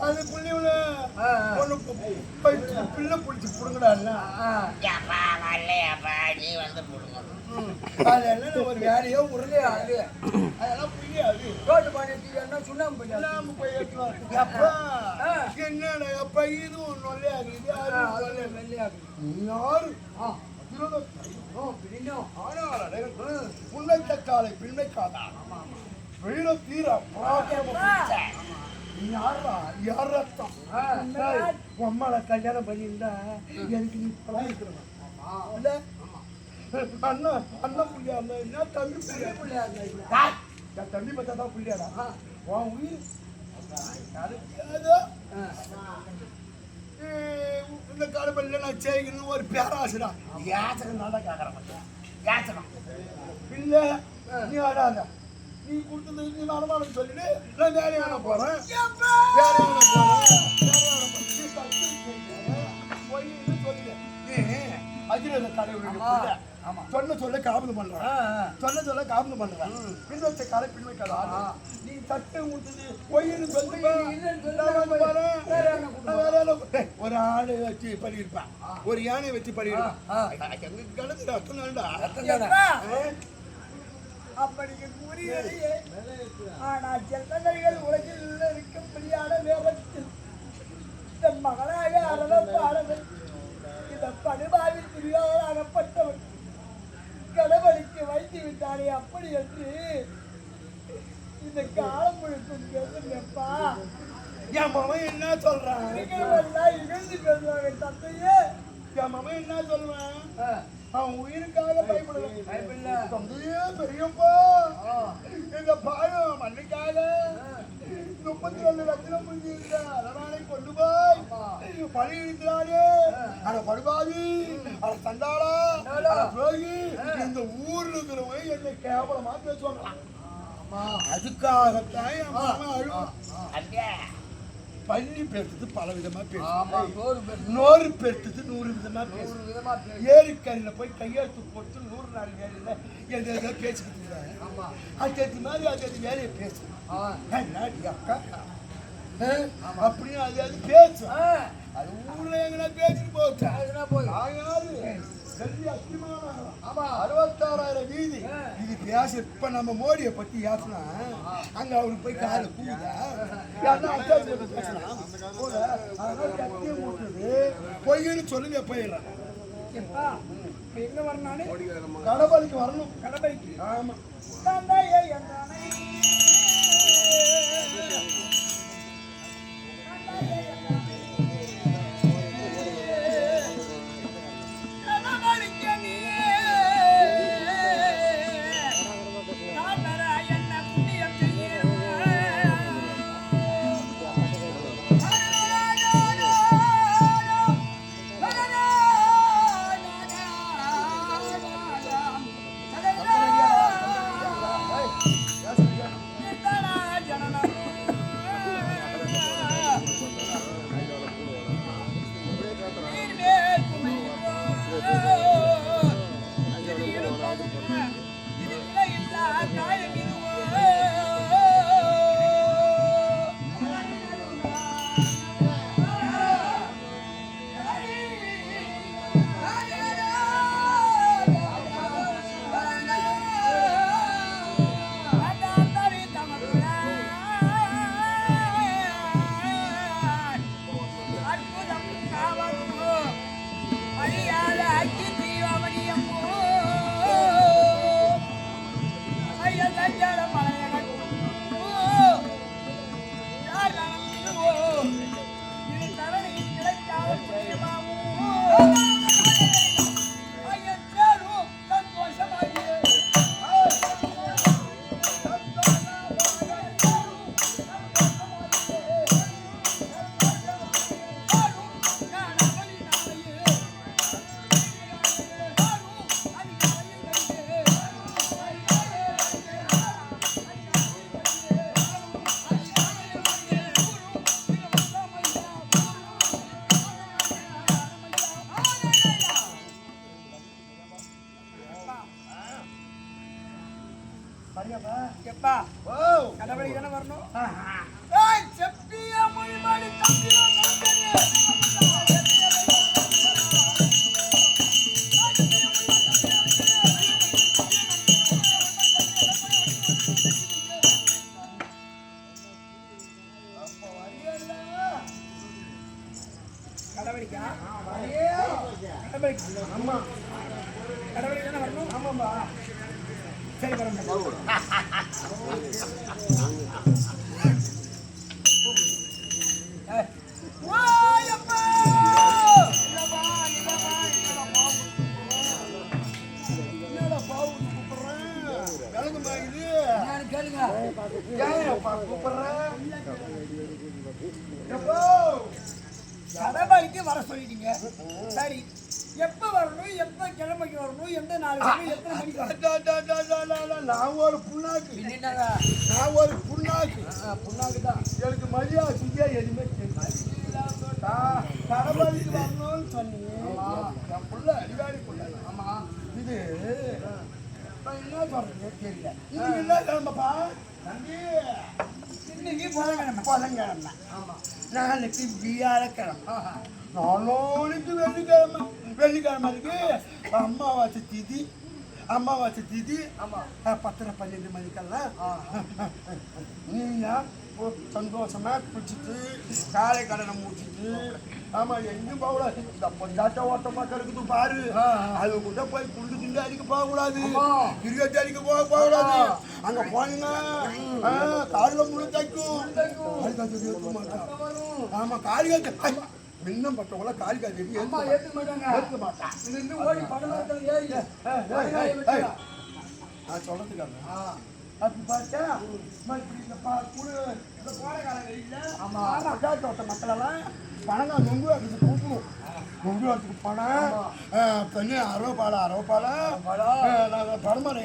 அது பைத்து பிள்ளை பிடிச்சி புடுங்கடா நீ வந்து புடுங்கணும் அது என்ன ஒரு வேலையோ உருளே அது அதெல்லாம் புரியாது ரோட்டு பாண்டியத்தி என்ன சுண்ணாம்பு நாம போய். அப்பா. என்னடா அப்பா இது ஒன்று ஆ, அது. வெள்ளையாகுது. யாரு. ஆனால் அடைகள் புன்னை காதா வீர தீர பராக்கிரம புரிச்ச. நீ யாரா? யார்? ரத்தம் அம்மாவை கல்யாணம் பண்ணியிருந்தா எனக்கு நீ இப்பெல்லாம் இருக்கிறவன். இல்ல? அண்ணன் அண்ணன் புள்ளியா? இருந்தா என்ன தம்பி புள்ளியா? பிள்ளையாகுது இது. டேய், என் தம்பி பார்த்தா தான் புள்ளியாடா. உன் உயிர்? இந்த காலப்பள்ளியில் நான் செய்யணும் ஒரு பேராசுடா. யாசகம் நான் தான் கேட்குறேன் யாசகம் இல்லை நீ ஆடாத. நீ கொடுத்தது நீ வரமானு சொல்லிட்டு நான் வேலையான போகிறேன் வேலையான போகிறேன் அஜிரத தலைவர் ஆமா. சொன்ன சொல்ல காபந்து பண்றேன். சொன்ன சொல்ல காபந்து பண்றேன் பின் வச்ச காலை பின் வைக்காத ஆ. நீ தட்டு ஊத்துது. பொய்ன்னு சொல்லி யானை யானை ஒரு ஆளை வச்சு பண்ணிருப்பேன் ஒரு யானையை வச்சு பண்ணிருப்பேன் ஆ, ஆ. எங்க கணக்கு ரத்தம். அப்படிங்க கூறியதையே ஆனால் செல்வங்கள் உலகில் இருக்கும்படியான வேகத்தில் இந்த மகனாக அறவப்பாளவன் இந்த படுபாவில் துரியாகப்பட்டவன் கடவுளுக்கு வைத்து விட்டானே அப்படி என்று இந்த காலம் முழுக்கும் கேளுங்கப்பா என் மகன் என்ன சொல்றான்? இகழ்ந்து பேசுவாங்க தந்தையே. என் மகன் என்ன சொல்றான். அவன் உயிருக்காக பயப்படுவான் பயப்படல. தந்தையே பெரியப்பா. எங்க பாயம் மண்ணுக்காக முப்பத்தி ரெண்டு லட்சம் முடிஞ்சிருக்க அதனாலே கொண்டு போய் பழி இருக்கிறானே அட படுபாவி. அட சண்டாளா. அட துரோகி. இந்த ஊர்ல இருக்கிறவங்க என்னை கேவலமா பேசுவாங்க. அதுக்காகத்தான் அப்படியே பள்ளி பேசுறது பல விதமா ஆமா, பேசும் சோறு பேசு. நோறு பேசுறது நூறு விதமா நூறு விதமா. ஏரிக்கரையில் போய் கையெழுத்து போட்டு நூறு நாள் வேலையில் எந்த ஏதோ பேசிக்கிட்டு இருக்காங்க ஆமா. அது மாதிரி அது அது வேலையை பேசும் அக்கா ஆ? அப்படின்னு அது அது பேசும். அது ஊர்ல எங்கன்னா பேசிட்டு போச்சு அத்திமானம். ஆமா. அறுபத்தாறாயிரம் வீதி ஆ. இப்ப நம்ம மோடியை பத்தி யாசனா அங்க அவருக்கு போய் கால கூதா யாருன்னா கூட பொய்ன்னு சொல்லுங்க போயிடுறேன். எப்பா எங்க கடவுளுக்கு வரணும். கடமைக்கு ஆமா. எப்பா? ஓ கடவுளை தானே வரணும்? செப்பியா மொழி மாடி கடவுளிக்கா கடவுளிக்கு கடவுளிக்கு தானே வரணும்? ஆமாம்பா கூப்பிடுறேன் கேளுங்க வர சொல்லிட்டீங்க சரி எப்ப வரணும் எப்ப கிழமைக்கு வரணும் எந்த நாள் வரணும் எத்தனை மணிக்கு நான் ஒரு புண்ணாக்கு. நான் ஒரு புண்ணாக்கு. புண்ணாக்கு தான். எனக்கு மரியாதை செஞ்சா எதுவுமே கடவுளுக்கு வரணும்னு சொன்னீங்க. என் புள்ள அடிவாடி புள்ள. ஆமா இது என்ன சொல்றேன்னு தெரியல. இது என்ன கிழமைப்பா தம்பி. இன்னைக்கு புதன்கிழமை. புதன்கிழமை. நாளைக்கு வியாழக்கிழமை. நாளைக்கு வெள்ளிக்கிழமை. வெள்ளிக்கிழமை இருக்கு. அம்மாவாசை திதி. அம்மாவாசை திதி. ஆமா. அஹ், பத்தரை பன்னெண்டு மணிக்கெல்லாம். நீயா? சந்தோஷமா குடிச்சிட்டு காலை கடனை முடிச்சிட்டு ஆமா எங்கேயும் போகக்கூடாது இந்த பொண்டாட்ட ஓட்டமா கிடக்குது பாரு. அது கூட போய் குண்டு துண்டு அடிக்க போகக்கூடாது. கிரிக்கெட் அடிக்க போக போகக்கூடாது அங்க போனீங்க காலில் முழு தைக்கும் காலிகாத்து ஏற்க மாட்டான். வரும் ஆமா காலிகாத்து மின்னம் பட்டவங்கள காலிகாத்து ஏற்க அம்மா ஏத்துக்க மாட்டாங்க. ஏற்க ஓடி ஏறி. நான் சொல்றதுக்காக அப்படி பார்த்தா இந்த குடு இந்த கோடைக்காலம் வெயில்ல ஆமா. பட்டாட்டு தோட்ட மக்களெல்லாம் பணங்க நொங்கு அதுக்கு கூப்பிடும் நொங்கு அதுக்கு பணம் தண்ணி அரவப்பாலை அரவப்பாலை பழம். பரமரை